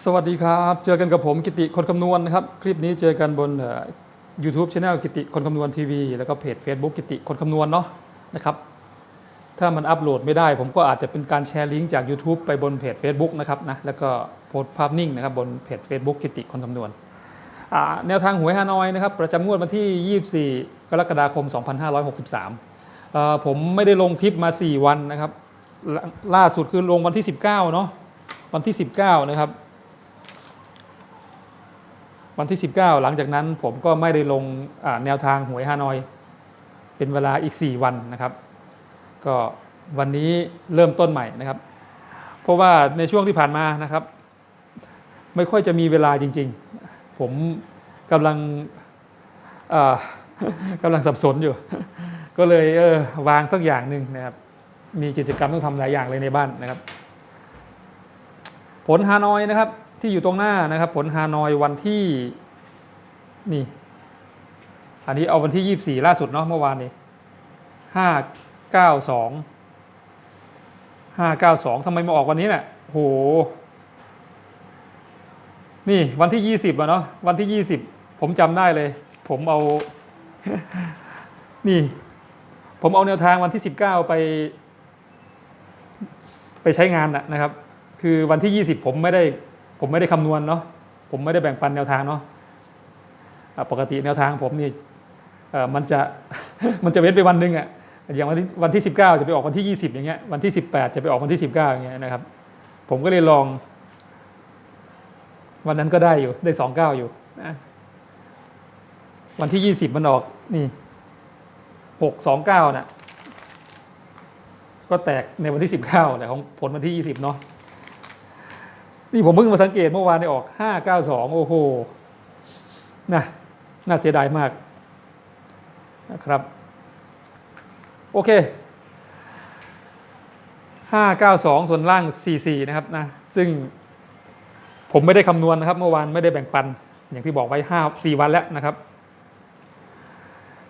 สวัสดีครับ เจอกันกับผมกิติคนคำนวณนะครับ คลิปนี้เจอกันบนยูทูบช anel กิติคนคำนวณทีวีแล้วก็เพจ Facebook กิติคนคำนวณเนาะนะครับ ถ้ามันอัปโหลดไม่ได้ ผมก็อาจจะเป็นการแชร์ลิงก์จาก YouTube ไปบนเพจ Facebook นะครับนะแล้วก็โพสต์ภาพนิ่งนะครับบนเพจ Facebook กิติคนคำนวณแนวทางหวยฮานอยนะครับประจำงวดวันที่ 24 กรกฎาคม 2563เอ่อผมไม่ได้ลงคลิปมา 4 วันนะครับล่าล่าสุดคือลงวันที่ 19 เนาะวันที่ 19 นะครับ วันที่ 19 หลังจากนั้นผมก็ไม่ได้ลงแนวทางหวยฮานอย เป็นเวลาอีก 4 วันนะครับ ก็วันนี้เริ่มต้นใหม่นะครับ เพราะว่าในช่วงที่ผ่านมานะครับ ไม่ค่อยจะมีเวลาจริง ๆ ผมกำลังกำลังสับสนอยู่ ก็เลยเออวางสักอย่างหนึ่งนะครับ มีกิจกรรมต้องทำหลายอย่างเลยในบ้านนะครับ ผลฮานอยนะครับ ที่อยู่ตรงหน้านะครับ ผลฮานอยวันที่นี่อันนี้เอาวันที่ 24 ล่าสุดเนาะเมื่อวานนี้ 592 592ทำไมมาออกวันนี้เนี่ยโหนี่วันที่ 20อะเนาะวันที่ 20 ผมจำได้เลย ผมเอา นี่ ผมเอาแนวทางวันที่ 19 ไป ไปใช้งานนะนะครับ คือวันที่ 20 ผมไม่ได้ ผมไม่ได้คำนวณเนาะผมไม่ได้แบ่งปันแนวทางเนาะปกติแนวทางผมนี่มันจะมันจะเว้นไปวันหนึ่งอะอย่างวันที่วันที่ 19 จะไปออกวันที่ 20 อย่างเงี้ยวันที่ 18 จะไปออกวันที่ 19 อย่างเงี้ยนะครับ ผมก็เลยลอง วันนั้นก็ได้อยู่ได้ 29 อยู่นะวันที่ 20 มันออกนี่ 629 น่ะก็แตกในวันที่ 19แต่ของผลวันที่ 20 เนาะ นี่ผมเพิ่งมาสังเกตเมื่อวานได้ออก 592 โอ้โหน่ะน่าเสียดายมากนะครับ โอเค 592 ส่วนล่าง 44 นะครับนะซึ่งผมไม่ได้คำนวณนะครับ เมื่อวานไม่ได้แบ่งปัน อย่างที่บอกไว้ 5 4 วันแล้วนะครับ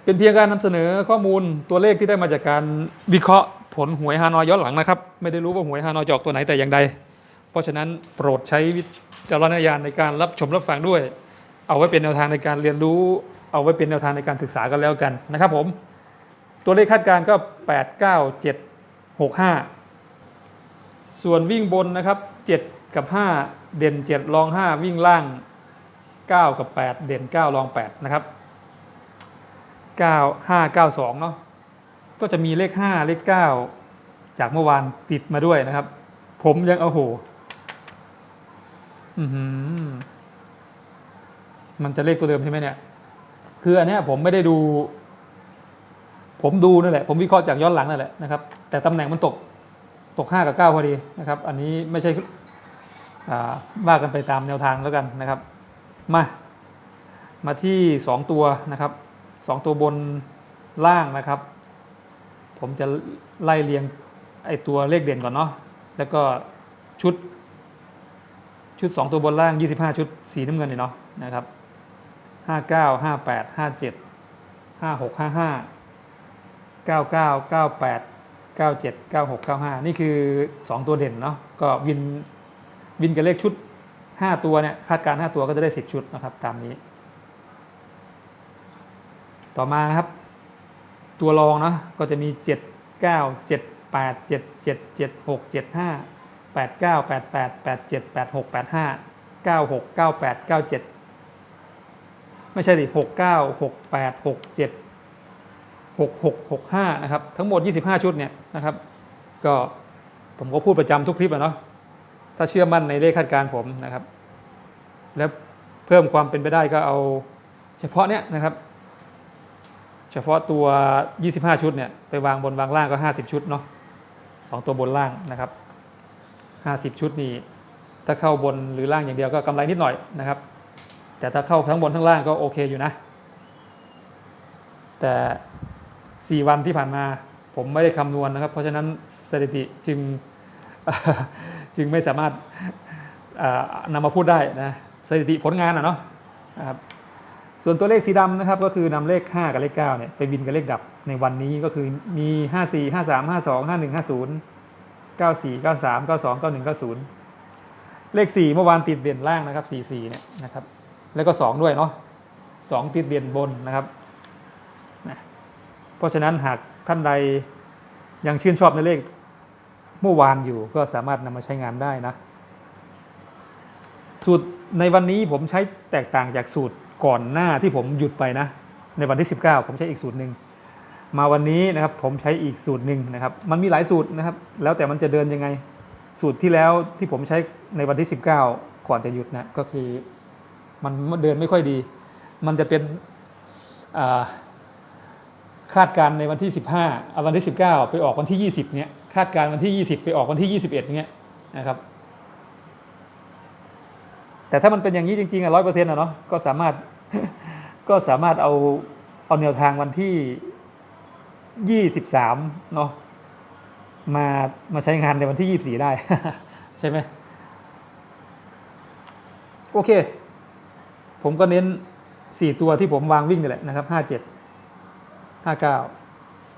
เป็นเพียงการนำเสนอข้อมูลตัวเลขที่ได้มาจากการวิเคราะห์ผลหวยฮานอยย้อนหลังนะครับ ไม่ได้รู้ว่าหวยฮานอยจออกตัวไหนแต่อย่างใด เพราะฉะนั้นโปรดใช้วิจารณญาณในการรับชมรับฟังด้วย เอาไว้เป็นแนวทางในการเรียนรู้ เอาไว้เป็นแนวทางในการศึกษากันแล้วกันนะครับผม ตัวเลขคาดการณ์ก็ 8 9 7 6 5 ส่วนวิ่งบนนะครับ 7 กับ 5 เด่น 7 รอง 5 วิ่งล่าง 9 กับ 8 เด่น 9 รอง 8 นะครับ 9 5 9 2 เนาะก็จะมีเลข 5 เลข 9 จากเมื่อวานติดมาด้วยนะครับ ผมยังเอาโห อือหือมันจะเลขตัวเดิมใช่ไหมเนี่ย คืออันนี้ผมไม่ได้ดู ผมดูนั่นแหละ ผมวิเคราะห์จากย้อนหลังนั่นแหละนะครับ แต่ตำแหน่งมันตก ตก5กับ9พอดีนะครับ อันนี้ไม่ใช่ว่ากันไปตามแนวทางแล้วกันนะครับ มา มาที่2ตัวนะครับ2ตัวบนล่างนะครับ ผมจะไล่เรียงไอตัวเลขเด่นก่อนเนาะ แล้วก็ชุด ชุด 2 ตัวบนล่าง 25 ชุดสีน้ำเงินนี่เนาะนะครับ 59 58 57 56 55 99 98 97 96 95 นี่คือ 2 ตัวเด่นเนาะก็วินวินกับเลขชุด 5 ตัวเนี่ยคาดการณ์5ตัวก็จะได้ 10 ชุดนะครับตามนี้ ต่อมานะครับ ตัวรองเนาะก็จะมี 7 9 7 8 7 7 7 6 7 5 8 9 8 8 8 7 8 6 8 5 9 6 9 8 9 7 ไม่ใช่ดิ6 9 6 8 6 7 6 6 6 5 นะครับ ทั้งหมด 25 ชุดเนี่ยนะครับ ก็ผมก็พูดประจำทุกคลิปอะเนาะถ้าเชื่อมั่นในเลขคาดการณ์ผมนะครับ แล้วเพิ่มความเป็นไปได้ก็เอาเฉพาะเนี้ยนะครับ เฉพาะตัว 25 ชุดเนี่ยไปวางบนวางล่างก็ 50 ชุดเนาะสองตัวบนล่างนะครับ 50 ชุดนี่ถ้าเข้าบนหรือล่างอย่างเดียวก็กำไรนิดหน่อยนะครับ แต่ถ้าเข้าทั้งบนทั้งล่างก็โอเคอยู่นะ แต่ 4 วันที่ผ่านมาผมไม่ได้คำนวณนะครับ เพราะฉะนั้นสถิติจึงจึงไม่สามารถนำมาพูดได้นะสถิติผลงานอะเนาะครับส่วนตัวเลขสีดำนะครับก็คือนำเลข 5 กับเลข9เนี่ยไปวินกับเลขดับในวันนี้ก็คือมี 5 4 5 3 5 9 4 9 3 9 2 9 1 9 0 เลขสี่เมื่อวานติดเด่นล่างนะครับสี่สี่เนี่ยนะครับ แล้วก็สองด้วยเนาะสองติดเด่นบนนะครับนะเพราะฉะนั้นหากท่านใดยังชื่นชอบในเลขเมื่อวานอยู่ก็สามารถนำมาใช้งานได้นะสูตรในวันนี้ผมใช้แตกต่างจากสูตรก่อนหน้าที่ผมหยุดไปนะ ในวันที่ 19 ผมใช้อีกสูตรหนึ่ง มาวันนี้นะครับผมใช้อีกสูตรหนึ่งนะครับ มันมีหลายสูตรนะครับ แล้วแต่มันจะเดินยังไง สูตรที่แล้วที่ผมใช้ในวันที่ 19 ก่อนจะหยุดนะก็คือมันเดินไม่ค่อยดี มันจะเป็นาคาดการณ์ในวันที่ 15เอาวันที่ 19 ไปออกวันที่ 20เนี้ยคาดการณ์วันที่ 20 ไปออกวันที่ 21เนี้ยนะครับ แต่ถ้ามันเป็นอย่างนี้จริงๆอะร้อยเปอร์เซ็นต์อะเนาะก็สามารถก็สามารถเอาเอาแนวทางวันที่ ยี่สิบสามเนาะมามาใช้งานในวันที่ยี่บสี่ได้ ใช่ไหมโอเค ผมก็เน้นสี่ตัวที่ผมวางวิ่งนี่แหละนะครับห้าเจ็ดห้าเก้า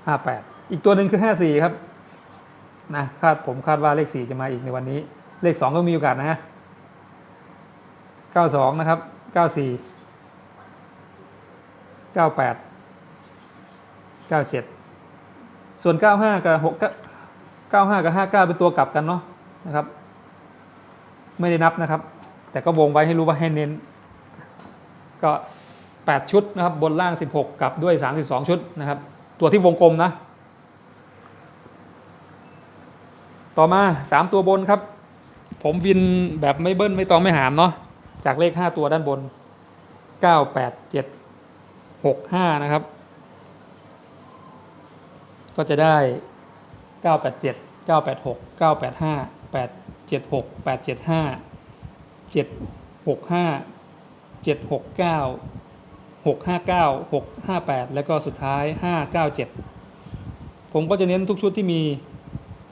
ห้าแปดอีกตัวหนึ่งคือห้าสี่ครับนะคาดผมคาดว่าเลขสี่จะมาอีกในวันนี้ เลขสองก็มีโอกาสนะ92 นะครับ 94 98 97 ส่วน 95 กับ6 95 กับ 59 เป็นตัวกลับกันเนาะนะครับ ไม่ได้นับนะครับ แต่ก็วงไว้ให้รู้ว่าให้เน้น ก็ 8 ชุดนะครับ บนล่าง 16กับด้วย 32 ชุดนะครับ ตัวที่วงกลมนะ ต่อมา 3 ตัวบนครับ ผมวินแบบไม่เบิ้ลไม่ตองไม่หามเนาะ จากเลข 5 ตัวด้านบน 9 8 7 6 5 นะครับ ก็จะได้ 9 8 7 9 8 6 9 8 5 8 7 6 8 7 5 7 6 5 7 6 9 6 5 9 6 5 8 แล้วก็สุดท้าย 5 9 7 ผมก็จะเน้นทุกชุดที่มี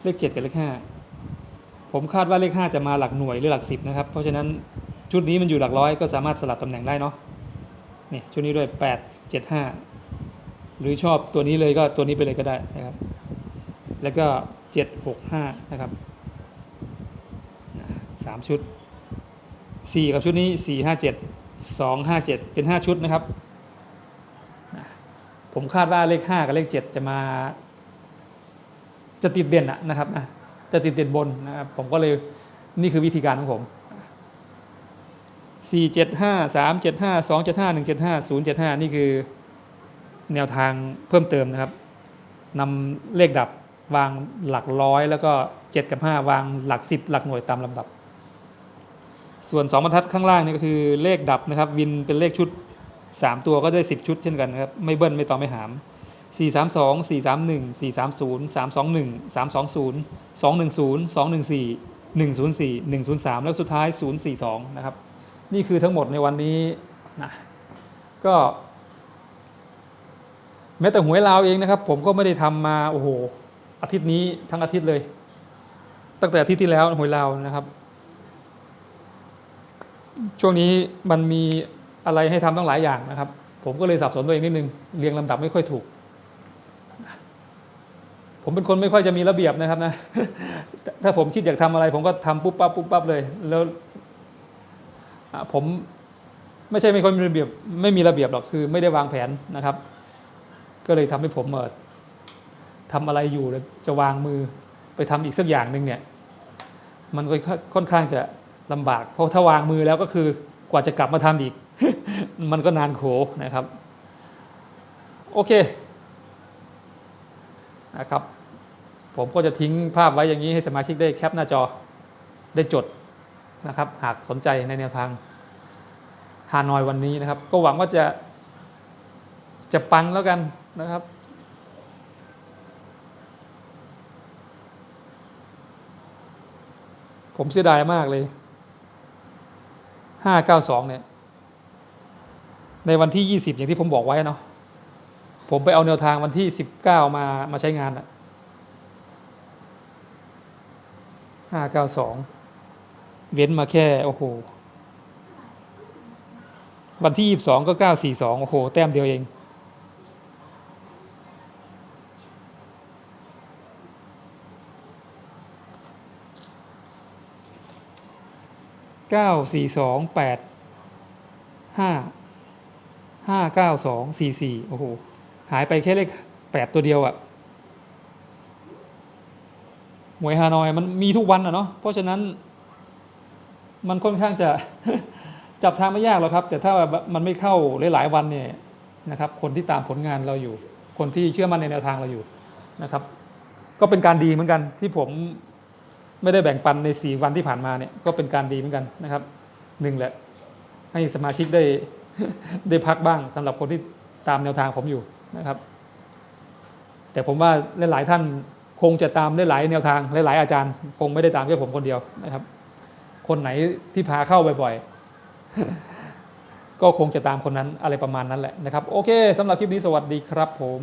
เลข 7 กับเลข 5 ผมคาดว่าเลข 5 จะมาหลักหน่วยหรือหลัก 10 นะครับ เพราะฉะนั้นชุดนี้มันอยู่หลักร้อยก็สามารถสลับตำแหน่งได้เนาะนี่ชุดนี้ด้วย 8 7 5 หรือชอบตัวนี้เลยก็ตัวนี้ไปเลยก็ได้นะครับ แล้วก็7 6 5นะครับสามชุด4กับชุดนี้4 5 7 2 5 7เป็น5ชุดนะครับ ผมคาดว่าเลข5กับเลข7จะมา จะติดเด่นนะครับนะจะติดเด่นบนนะครับผมก็เลยนี่คือวิธีการของผมสี่เจ็ดห้าสามเจ็ดห้าสองเจ็ดห้าหนึ่งเจ็ดห้าศูนย์เจ็ดห้านี่คือ แนวทางเพิ่มเติมนะครับนำเลขดับวางหลักร้อยแล้วก็เจ็ดกับห้าวางหลักสิบหลักหน่วยตามลำดับ ส่วนสองบรรทัดข้างล่างนี่ก็คือเลขดับนะครับ วินเป็นเลขชุดสามตัวก็ได้สิบชุดเช่นกันนะครับ ไม่เบิ้ลไม่ต่อไม่หามสี่สามสองสี่สามหนึ่งสี่สามศูนย์สามสองหนึ่งสามสองศูนย์สองหนึ่งศูนย์สองหนึ่งสี่หนึ่งศูนย์สี่หนึ่งศูนย์สามแล้วสุดท้ายศูนย์สี่สองนะครับ นี่คือทั้งหมดในวันนี้นะก็ แม้แต่หวยลาวเองนะครับ ผมก็ไม่ได้ทำมาโอ้โหอาทิตย์นี้ทั้งอาทิตย์เลย ตั้งแต่อาทิตย์ที่แล้วหวยลาวนะครับ ช่วงนี้มันมีอะไรให้ทำตั้งหลายอย่างนะครับ ผมก็เลยสับสนตัวเองนิดนึงเรียงลำดับไม่ค่อยถูก ผมเป็นคนไม่ค่อยจะมีระเบียบนะครับนะถ้าผมคิดอยากทำอะไร ผมก็ทำปุ๊บปั๊บปุ๊บปั๊บเลย แล้วผมไม่ใช่ไม่ค่อยมีระเบียบ ไม่มีระเบียบหรอกคือไม่ได้วางแผนนะครับ ก็เลยทำให้ผมเออทำอะไรอยู่แล้วจะวางมือไปทำอีกสักอย่างหนึ่งเนี่ย มันก็ค่อนข้างจะลำบาก เพราะถ้าวางมือแล้วก็คือกว่าจะกลับมาทำอีก มันก็นานโขนะครับ โอเคนะครับ ผมก็จะทิ้งภาพไว้อย่างนี้ให้สมาชิกได้แคปหน้าจอได้จดนะครับ หากสนใจในแนวทางฮานอยวันนี้นะครับ ก็หวังว่าจะจะปังแล้วกัน นะครับ ผมเสียดายมากเลย 592 เนี่ย ในวันที่ 20 อย่างที่ผมบอกไว้เนาะ ผมไปเอาแนวทางวันที่ 19 มามาใช้งานอะ592 เว้นมาแค่ โอ้โห วันที่ 22 ก็ 942 โอ้โห แต้มเดียวเอง ก้าสี่สองแปดห้าห้าเก้าสองสี่สี่โอ้โห หายไปแค่เลขแปดตัวเดียวอะหวยฮานอยมันมีทุกวันอะเนาะเพราะฉะนั้น มันค่อนข้างจะจับทางไม่ยากหรอกครับ แต่ถ้ามันไม่เข้าหลายๆวันเนี่ยนะครับ คนที่ตามผลงานเราอยู่ คนที่เชื่อมั่นในแนวทางเราอยู่นะครับ ก็เป็นการดีเหมือนกันที่ผม ไม่ได้แบ่งปันในสี่วันที่ผ่านมาเนี่ยก็เป็นการดีเหมือนกันนะครับหนึ่งแหละให้สมาชิกได้ได้พักบ้างสำหรับคนที่ตามแนวทางผมอยู่นะครับ แต่ผมว่าหลายๆท่านคงจะตามหลายแนวทางหลายๆอาจารย์ คงไม่ได้ตามแค่ผมคนเดียวนะครับ คนไหนที่พาเข้าบ่อยๆก็คงจะตามคนนั้นอะไรประมาณนั้นแหละนะครับ โอเคสำหรับคลิปนี้สวัสดีครับผม